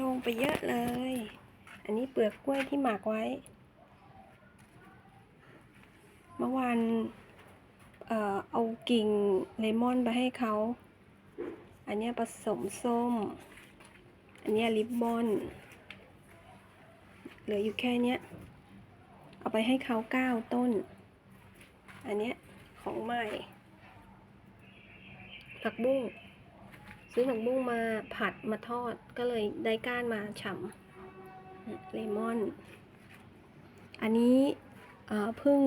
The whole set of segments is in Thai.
ลงไปเยอะเลย อันนี้เปลือกกล้วยที่หมักไว้ เมื่อวานเอ่อเอากิ่งเลมอนไปให้เขา อันนี้ผสมส้ม อันนี้ลิปบอน เหลืออยู่แค่เนี้ย เอาไปให้เขาเก้าต้น อันเนี้ยของใหม่ผักบุ้ง ซื้อผักบุ้งมาผัดมาทอดก็เลยได้ก้านมาฉ่ำเลมอน อันนี้เพิ่ง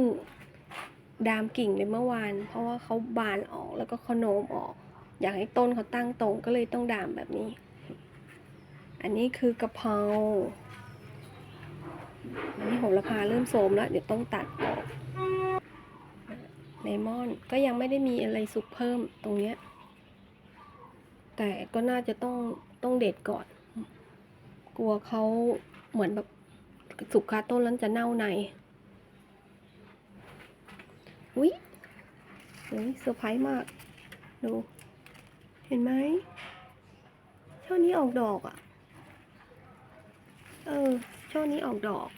ดามกิ่งไปเมื่อวาน เพราะว่าเขาบานออกแล้วก็เขาโนมออก อยากให้ต้นเขาตั้งตรงก็เลยต้องดามแบบนี้ อันนี้คือกะเพราอันนี้โหระพาเริ่มโทมแล้ว เดี๋ยวต้องตัดออกเลมอนก็ยังไม่ได้มีอะไรสุกเพิ่มตรงเนี้ย แต่ก็น่าจะต้องต้องเด็ดก่อน กลัวเขาเหมือนแบบสุกคาต้นแล้วจะเน่าใน อุ้ยเฮ้ยเซอร์ไพรส์มาก ดู เห็นไหมช่อนี้ออกดอกอะ่ะ เออ ช่อนี้ออกดอก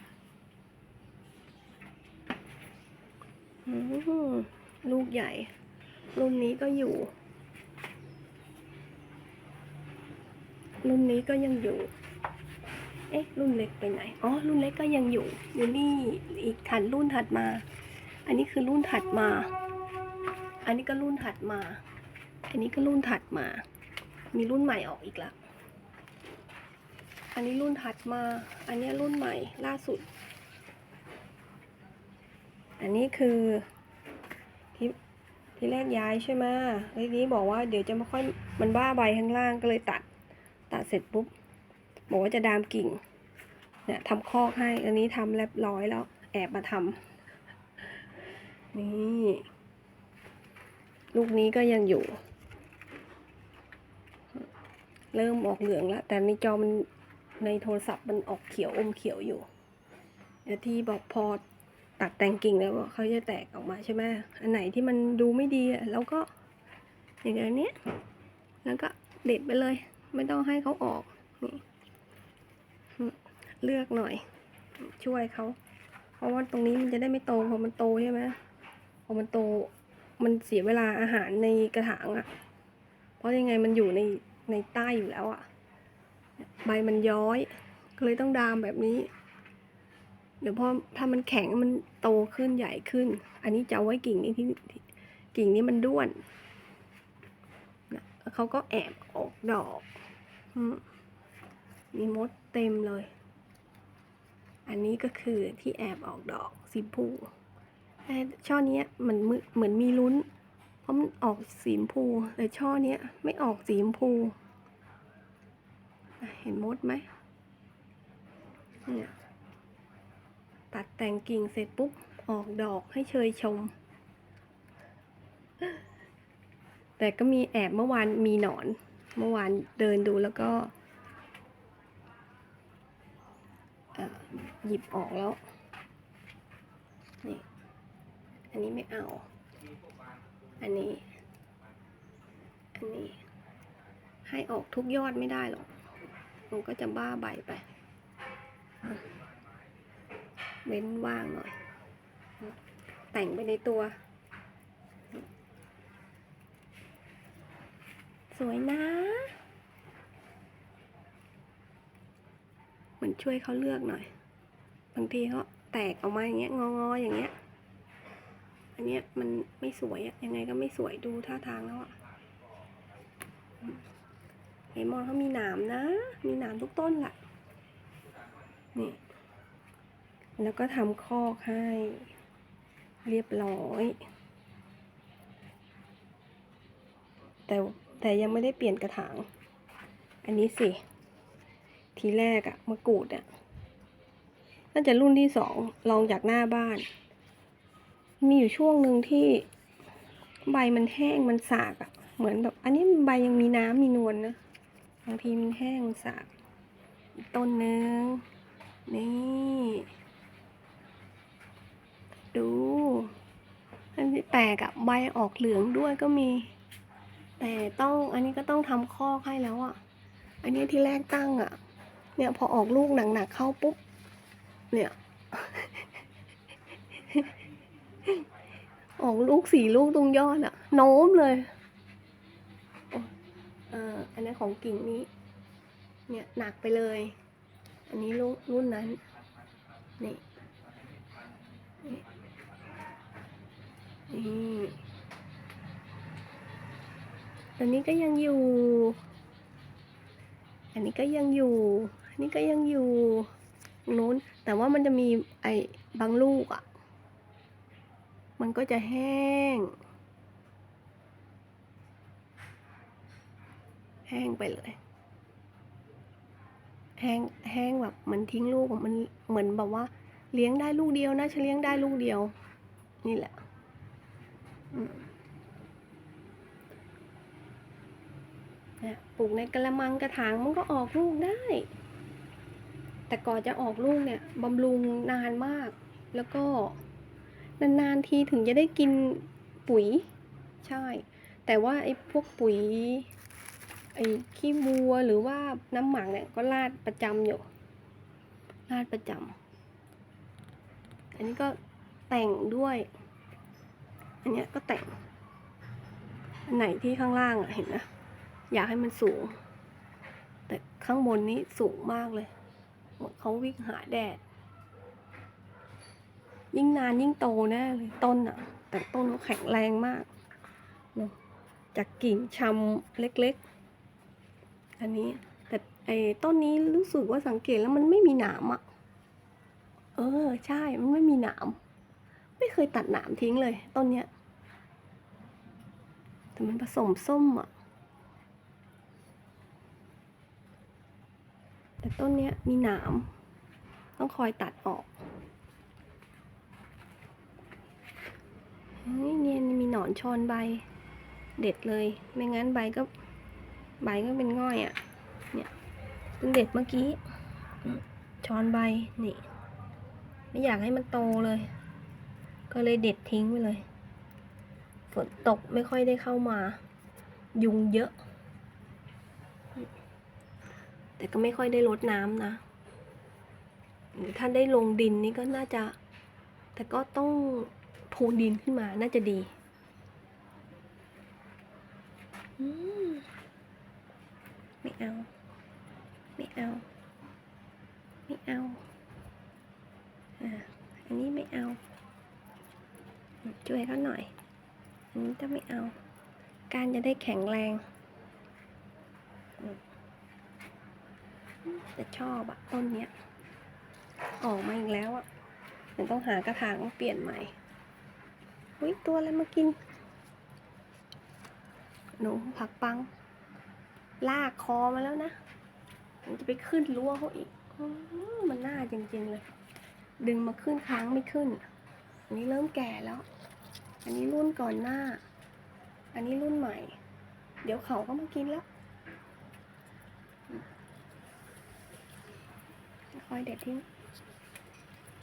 อืมลูกใหญ่ รุ่นนี้ก็อยู่ รุ่นนี้ก็ยังอยู่ เอ๊ะ รุ่นเล็กไปไหน อ๋อ รุ่นเล็กก็ยังอยู่ อยู่นี่อีกถัดรุ่นถัดมา อันนี้คือรุ่นถัดมา อันนี้ก็รุ่นถัดมา อันนี้ก็รุ่นถัดมา มีรุ่นใหม่ออกอีกล้วอันนี้รุ่นถัดมา อันนี้รุ่นใหม่ล่าสุด อันนี้คือที่ที่แรกย้ายใช่ไหมแล้วทีนี้บอกว่าเดี๋ยวจะไม่ค่อยมันบ้าใบข้างล่างก็เลยตัด ตัดเสร็จปุ๊บบอกว่าจะดามกิ่งเนี่ยทำคอกให้ อันนี้ทำเรียบร้อยแล้ว แอบมาทำนี่ ลูกนี้ก็ยังอยู่ เริ่มออกเหลืองแล้ว แต่ในจอมันในโทรศัพท์มันออกเขียวอมเขียวอยู่ที่บอกพอตัดแต่งกิ่งแล้วเขาจะแตกออกมาใช่ไหมอันไหนที่มันดูไม่ดีอะเราก็อย่างเนี้ยแล้วก็เด็ดไปเลย ไม่ต้องให้เขาออกนี่เลือกหน่อย ช่วยเขาเพราะว่าตรงนี้มันจะได้ไม่โตพอมันโตใช่ไหมพอมันโตมันเสียเวลาอาหารในกระถางอะ่ะ เพราะยังไงมันอยู่ในในใต้อยู่แล้วอะ่ะ ใบมันย้อย ก็เลยต้องดามแบบนี้ เดี๋ยวพอถ้ามันแข็งมันโตขึ้นใหญ่ขึ้น อันนี้จะไว้กิ่งนี้ที่กิ่งนี้มันด้วนนะเขาก็แอบออกดอก มีมดเต็มเลย อันนี้ก็คือที่แอบออกดอกสีพูแต่ช่อเนี้ยมันเหมือนเหมือนมีลุ้น เพราะมันออกสีมพูแต่ช่อเนี้ยไม่ออกสีมพูเห็นมดไหมเนี่ยตัดแต่งกิ่งเสร็จปุ๊บ ออกดอกให้เชยชม แต่ก็มีแอบเมื่อวานมีหนอน เมื่อวานเดินดูแล้วก็หยิบออกแล้ว นี่ อันนี้ไม่เอา อันนี้ อันนี้ ให้ออกทุกยอดไม่ได้หรอก มันก็จะบ้าใบไป เว้นว่างหน่อย แต่งไปในตัว สวยนะ เหมือน ช่วยเขาเลือกหน่อย บางทีเขาแตกออกมาอย่างเงี้ยงอๆอย่างเงี้ย อันเนี้ยมันไม่สวยอะยังไงก็ไม่สวยดูท่าทางแล้วอะเลมอนเขามีหนามนะ มีหนามทุกต้นแหละนี่แล้วก็ทำคอกให้ เรียบร้อย แต่แต่ยังไม่ได้เปลี่ยนกระถาง อันนี้สิ ทีแรกอะมะกรูดอะน่าจะรุ่นที่สองลองจากหน้าบ้าน มีอยู่ช่วงหนึ่งที่ใบมันแห้งมันสากอะเหมือนแบบ อันนี้ใบยังมีน้ำมีนวลนะบางทีมันแห้งมันสากต้นหนึ่งนี่ ดูอันนี้แปลกอะใบออกเหลืองด้วยก็มี แต่ต้องอันนี้ก็ต้องทำคอกให้แล้วอะอันนี้ที่แรกตั้งอะ เนี่ยพอออกลูกหนักๆเข้าปุ๊บ เนี่ย ออกลูกสี่ลูกตรงยอดอะโน้มเลยอ้เอ่ออันนั้นของกิ่งนี้ เนี่ยหนักไปเลย อันนี้ลูกรุ่นนั้น นี่นี่อันนี้ก็ยังอยู่ อันนี้ก็ยังอยู่ นนี้ก็ยังอยู่นู้น แต่ว่ามันจะมีไอ้บางลูกอะ่ะ มันก็จะแห้ง แห้งไปเลย แห้งแห้งแบบเหมันทิ้งลูกอะมันเหมือนแบบว่าเลี้ยงได้ลูกเดียวนะฉันเลี้ยงได้ลูกเดียว นี่แหละนะปลูกในกระมังกระถางมันก็ออกลูกได้ แต่ก่อนจะออกลูกเนี่ยบำรุงนานมาก แล้วก็นานๆทีถึงจะได้กินปุ๋ย ใช่ แต่ว่าไอ้พวกปุ๋ยไอ้ขี้วัวหรือว่าน้ำหมักเนี่ยก็ราดประจำอยู่ราดประจำอันนี้ก็แต่งด้วย อันเนี้ยก็แต่ง อันไหนที่ข้างล่างอะเห็นนะ อยากให้มันสูง แต่ข้างบนนี้สูงมากเลย เหมือนเขาวิ่งหาแดด ยิ่งนานยิ่งโตแน่เลยต้นอะแต่ต้นเขาแข็งแรงมากเนอะจากกิ่งชำเล็กๆ อันนี้ แต่ไอ้ต้นนี้รู้สึกว่าสังเกตแล้วมันไม่มีหนามอะเออ ใช่ มันไม่มีหนาม ไม่เคยตัดหนามทิ้งเลย ต้นเนี้ย แต่มันผสมส้มอะ แต่ต้นเนี้ยมีหนาม ต้องคอยตัดออกเฮ้ยเนี่ยมีหนอนชอนใบ เด็ดเลย ไม่งั้นใบก็ใบก็เป็นง่อยอะ เนี่ยเพิ่งเด็ดเมื่อกี้ชอนใบ นี่ ไม่อยากให้มันโตเลย ก็เลยเด็ดทิ้งไปเลย ฝนตกไม่ค่อยได้เข้ามา ยุงเยอะ แต่ก็ไม่ค่อยได้รดน้ำนะหรือถ้าได้ลงดินนี่ก็น่าจะ แต่ก็ต้องพูนดินขึ้นมาน่าจะดีอืมไม่เอา ไม่เอา ไม่เอาอ่าอันนี้ไม่เอา ช่วยเขาหน่อย อันนี้จะไม่เอา การจะได้แข็งแรงอืม แต่ชอบอะต้นเนี้ย ออกมาอีกแล้วอะเดี๋ยวต้องหากระถางมาเปลี่ยนใหม่อุ้ยตัวอะไรมากิน หนูผักปัง ลากคอมาแล้วนะมันจะไปขึ้นรั้วเขาอีกอมันน่าจริงๆเลย ดึงมาขึ้นค้างไม่ขึ้น อันนี้เริ่มแก่แล้ว อันนี้รุ่นก่อนหน้า อันนี้รุ่นใหม่ เดี๋ยวเขาก็มากินแล้ว ค่อยเด็ดทิ้ง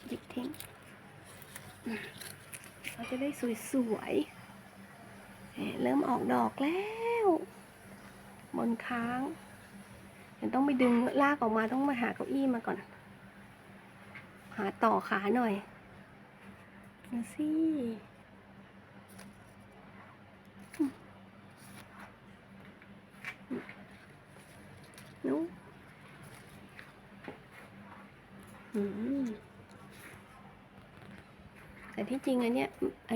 หยิบทิ้งเขาจะได้สวยๆเริ่มออกดอกแล้วบนค้างเดี๋ยวต้องไปดึงลากออกมาต้องมาหาเก้าอี้มาก่อน หาต่อขาหน่อยดูสินุ๊อืม แต่ที่จริงอันเนี้ยไอ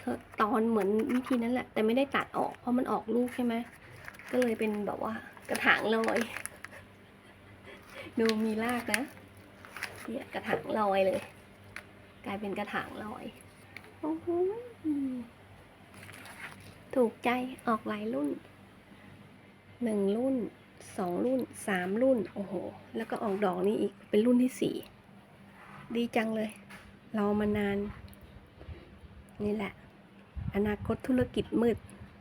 คือตอนเหมือนวิธีนั้นแหละ แต่ไม่ได้ตัดออก เพราะมันออกลูกใช่ไหมก็เลยเป็นแบบว่ากระถางลอยดูมีรากนะเนี่ยกระถางลอยเลย กลายเป็นกระถางลอยโอ้โหถูกใจออกหลายรุ่นหนึ่งรุ่นสองรุ่นสามรุ่น โอ้โห แล้วก็ออกดอกนี่อีกเป็นรุ่นที่สี่ ดีจังเลย เรามานาน นี่แหละ อนาคตธุรกิจมืด